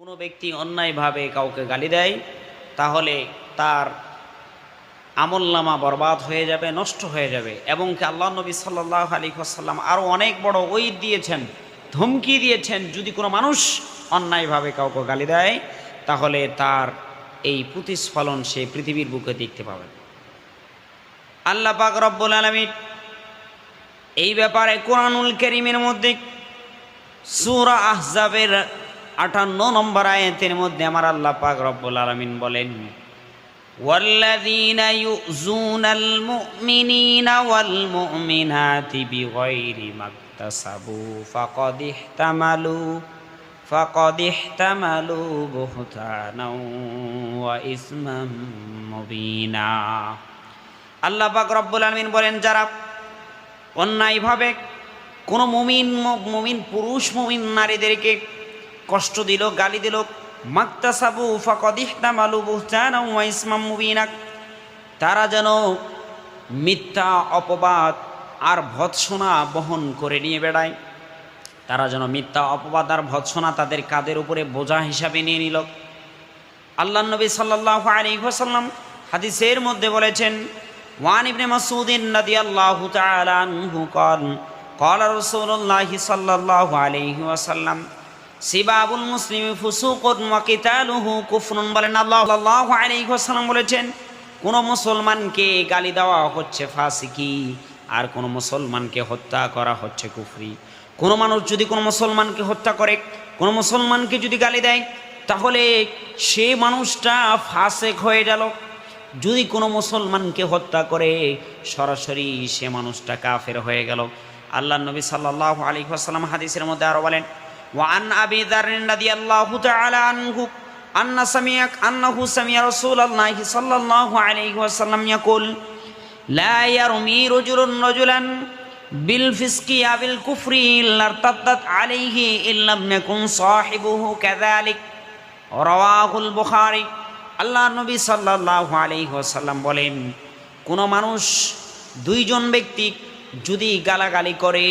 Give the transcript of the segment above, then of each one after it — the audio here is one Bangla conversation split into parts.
কোনো ব্যক্তি অন্যায়ভাবে কাউকে গালি দেয়, তাহলে তার আমলনামা বরবাদ হয়ে যাবে, নষ্ট হয়ে যাবে। এবং কি আল্লাহ নবী সাল্লাহ আলী সাল্লাম আরও অনেক বড় ওই দিয়েছেন, ধমকি দিয়েছেন, যদি কোনো মানুষ অন্যায়ভাবে কাউকে গালি দেয়, তাহলে তার এই প্রতিস্ফলন সে পৃথিবীর বুকে দেখতে পাবে। আল্লাহ পাক রব্বুল আলমীর এই ব্যাপারে কোরআনুল করিমের মধ্যে সূরা আহজাবের আটান্ন নম্বর আয়াতের মধ্যে আমার আল্লাহ পাক রব্বুল আলামিন বলেন والذين يؤذون المؤمنين والمؤمنات بغير ما اكتسبوا فقد احتملوا فقد احتملوا بهتانا وإثما مبينا আল্লাহ পাক রব্বুল আলামিন বলেন যারা অন্যায়ভাবে কোনো মুমিন ম- মুমিন পুরুষ মুমিন নারীদেরকে কষ্ট দিল গালি দিল মাক্তাসাবু ফাকদিহতামালু বুহতানা ওয়া ইসমাম মুবিনা তারা যেন মিথ্যা অপবাদ আর ভৎসনা বহন করে নিয়ে বেড়ায় তারা যেন মিথ্যা অপবাদ আর ভৎসনা তাদের কাদের উপরে বোঝা হিসাবে নিয়ে নিল আল্লাহ নবী সাল্লাল্লাহু আলাইহি ওয়াসাল্লাম হাদিসের মধ্যে বলেছেন ওয়ান ইবনে মাসউদিন রাদিয়াল্লাহু তাআলা আনহু قال قال رسول الله صلى الله عليه وسلم সিবাবুল মুসলিম ফুসুকুন ওয়া কিতালুহু কুফরুন বলেন আল্লাহ সাল্লাল্লাহু আলাইহি ওয়াসাল্লাম বলেছেন, কোন মুসলমানকে গালি দেওয়া হচ্ছে ফাসিকি আর কোন মুসলমানকে হত্যা করা হচ্ছে কুফরি। কোন মানুষ যদি কোনো মুসলমানকে হত্যা করে, কোন মুসলমানকে যদি গালি দেয়, তাহলে সে মানুষটা ফাসেক হয়ে গেল। যদি কোনো মুসলমানকে হত্যা করে, সরাসরি সে মানুষটা কাফের হয়ে গেল। আল্লাহ নবী সাল্লাল্লাহু আলাইহি ওয়াসাল্লাম হাদিসের মধ্যে আরও বলেন ওয়ান আবি যার রাদিয়াল্লাহু তাআলা আনহু আন্না সামিয়াক আন্নাহু সামিয়া রাসূলুল্লাহি সাল্লাল্লাহু আলাইহি ওয়াসাল্লাম ইয়াকুল لا يرمي رجل رجلا بالفسق أو بالكفر إلا ارتدت عليه إن لم يكن صاحبه كذلك رواه البخاري আল্লাহ নবী সাল্লাল্লাহু আলাইহি ওয়াসাল্লাম বলেন কোনো মানুষ দুইজন ব্যক্তি যদি গালাগালি করে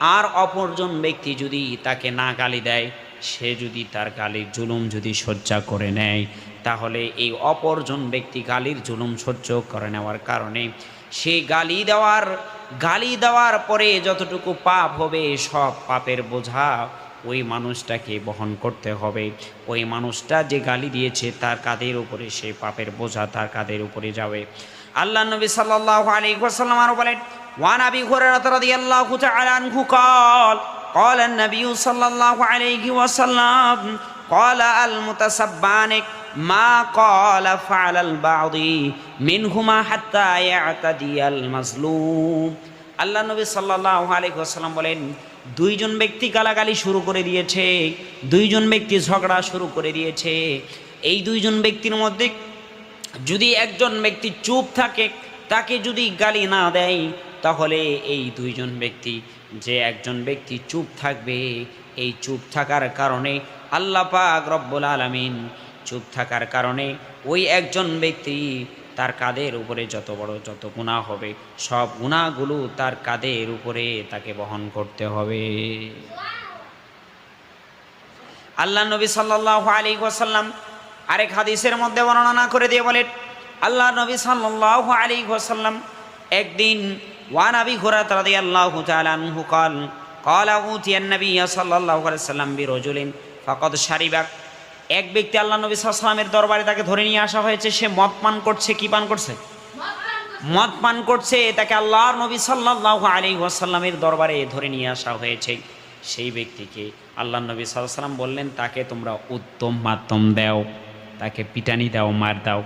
আর অপরজন ব্যক্তি যদি তাকে না গালি দেয়, সে যদি তার গালির জুলুম যদি সহ্য করে নেয়, তাহলে এই অপরজন ব্যক্তি গালির জুলুম সহ্য করে নেওয়ার কারণে সে গালি দেওয়ার গালি দেওয়ার পরে যতটুকু পাপ হবে, সব পাপের বোঝা ওই মানুষটাকে বহন করতে হবে। ওই মানুষটা যে গালি দিয়েছে, তার কাদের উপরে সেই পাপের বোঝা, তার কাদের উপরে যাবে। আল্লাহ নবী সাল্লাল্লাহু আলাইহি ওয়াসাল্লাম আরও বলেন ওয়ান আবি হুরায়রা রাদিয়াল্লাহু তাআলা আনহু قال قال النبي صلى الله عليه وسلم قال المتسبان ما قال فعل البعض منهما حتى يعتدي المظلوم আল্লাহ নবী সাল্লাল্লাহু আলাইহি ওয়াসাল্লাম বলেন দুইজন ব্যক্তি গালাগালি শুরু করে দিয়েছে দুইজন ব্যক্তি ঝগড়া শুরু করে দিয়েছে এই দুইজন ব্যক্তির মধ্যে যদি একজন ব্যক্তি চুপ থাকে তাকে যদি গালি না দেয় তাহলে এই দুইজন ব্যক্তি, যে একজন ব্যক্তি চুপ থাকবে, এই চুপ থাকার কারণে আল্লাহ পাক রব্বুল আলামিন চুপ থাকার কারণে ওই একজন ব্যক্তি তার কাদের উপরে যত বড় যত গুণা হবে, সব গুণাগুলো তার কাদের উপরে তাকে বহন করতে হবে। আল্লাহ নবী সাল্লাল্লাহু আলাইহি ওয়াসাল্লাম আরেক হাদিসের মধ্যে বর্ণনা করে দিয়ে বলেন, আল্লাহ নবী সাল্লাল্লাহু আলাইহি ওয়াসাল্লাম একদিন ওয়ান আবি হুরা তাদি আল্লাহ তালু কল কল আউতিয়ান্নবী সাল্লাহ সাল্লাম বি রজুলিন ফকত শারিবাক এক ব্যক্তি আল্লাহ নবী সাল্লামের দরবারে তাকে ধরে নিয়ে আসা হয়েছে, সে মদ পান করছে, কি পান করছে? মদ পান করছে, তাকে আল্লাহর নবী সাল্লাহ আলী ওয়াসাল্লামের দরবারে ধরে নিয়ে আসা হয়েছে। সেই ব্যক্তিকে আল্লাহ নবী সাল্লাম বললেন, তাকে তোমরা উত্তম মাধ্যম দাও, তাকে পিটানি দাও, মার দাও।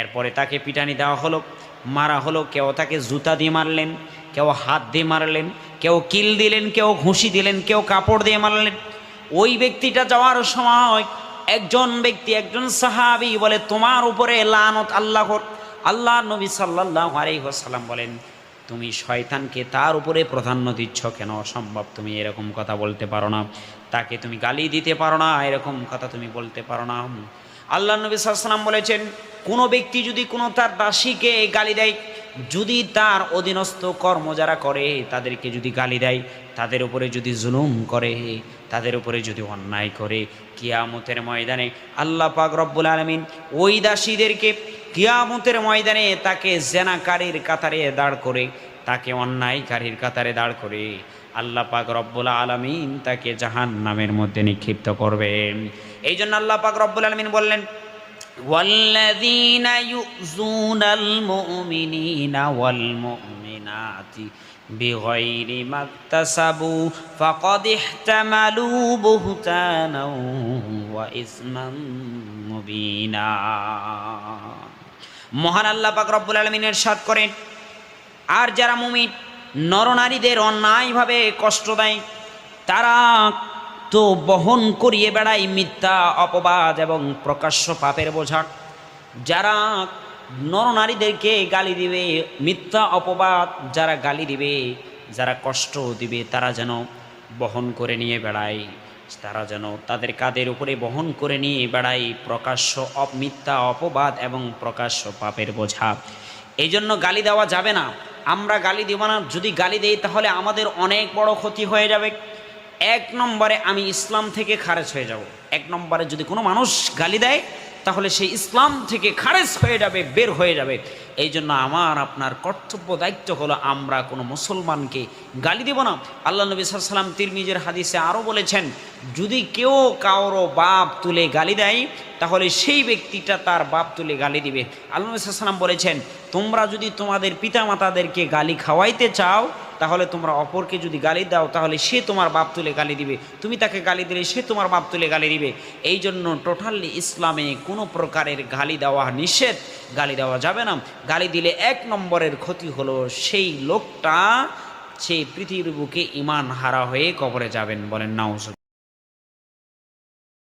এরপরে তাকে পিটানি দেওয়া হলো। মারা হলো, কেউ তাকে জুতা দিয়ে মারলেন, কেউ হাত দিয়ে মারলেন, কেউ কিল দিলেন, কেউ ঘুষি দিলেন, কেউ কাপড় দিয়ে মারলেন। ওই ব্যক্তিটা যাওয়ার সময় একজন ব্যক্তি, একজন সাহাবি বলে, তোমার উপরে লানত আল্লাহর আল্লাহ নবী সাল্লাহ আলাইসাল্লাম বলেন, তুমি শয়তানকে তার উপরে প্রাধান্য দিচ্ছ কেন? অসম্ভব, তুমি এরকম কথা বলতে পারো না। তাকে তুমি গালি দিতে পারো না, এরকম কথা তুমি বলতে পারো না। আল্লাহ নবী সাল্লাম বলেছেন, কোনো ব্যক্তি যদি কোনো তার দাসীকে গালি দেয়, যদি তার অধীনস্থ কর্ম যারা করে, তাদেরকে যদি গালি দেয়, তাদের উপরে যদি জুলুম করে, তাদের উপরে যদি অন্যায় করে, কিয়ামতের ময়দানে আল্লাহ পাক রব্বুল আলমিন ওই দাসীদেরকে কিয়ামতের ময়দানে তাকে জেনাকারীর কাতারে দাঁড় করে, তাকে অন্যায়কারীর কাতারে দাঁড় করে, আল্লাহ পাক রব্বুল আলমিন তাকে জাহান নামের মধ্যে নিক্ষিপ্ত করবেন। এই জন্য আল্লাহ পাক রব্বুল আলমিন বললেন والذين يؤذون المؤمنين والمؤمنات بغير ما اكتسبوا فقد احتملوا بهتانا وإثما مبينا মহান আল্লাহ পাক রব্বুল আলমিনের সাত করেন আর যারা মুমিন নরনারীদের অন্যায়ভাবে কষ্ট দেয় তারা তো বহন করিয়ে বেড়ায় মিথ্যা অপবাদ এবং প্রকাশ্য পাপের বোঝা। যারা নরনারীদেরকে গালি দিবে, মিথ্যা অপবাদ যারা গালি দিবে, যারা কষ্ট দিবে, তারা যেন বহন করে নিয়ে বেড়ায়। তারা যেন তাদের কাদের উপরে বহন করে নিয়ে বেড়ায় প্রকাশ্য মিথ্যা অপবাদ এবং প্রকাশ্য পাপের বোঝা। এই জন্য গালি দেওয়া যাবে না। আমরা গালি দেব না। যদি গালি দেই তাহলে আমাদের অনেক বড় ক্ষতি হয়ে যাবে। এক নম্বরে আমি ইসলাম থেকে খারেজ হয়ে যাব। এক নম্বরে যদি কোনো মানুষ গালি দেয়, তাহলে সেই ইসলাম থেকে খারেজ হয়ে যাবে, বের হয়ে যাবে। এই জন্য আমার, আপনার কর্তব্য, দায়িত্ব হলো আমরা কোনো মুসলমানকে গালি দেব না। আল্লাহ নবী সাল্লাম তিরমিজের হাদিসে আরও বলেছেন, যদি কেউ কারও বাপ তুলে গালি দেয়, তাহলে সেই ব্যক্তিটা তার বাপ তুলে গালি দিবে। আল্লাহ নবী সাল্লাম বলেছেন, তোমরা যদি তোমাদের পিতামাতাদেরকে গালি খাওয়াইতে চাও, তাহলে তোমরা অপরকে যদি গালি দাও, তাহলে সে তোমার বাপ তুলে গালি দিবে। তুমি তাকে গালি দিলে সে তোমার বাপ তুলে গালি দিবে। এই জন্য টোটালি ইসলামে কোনো প্রকারের গালি দেওয়া নিষেধ, গালি দেওয়া যাবে না। গালি দিলে এক নম্বরের ক্ষতি হলো সেই লোকটা সেই পৃথিবীর বুকে ইমান হারা হয়ে কবরে যাবেন বলেন নাউজ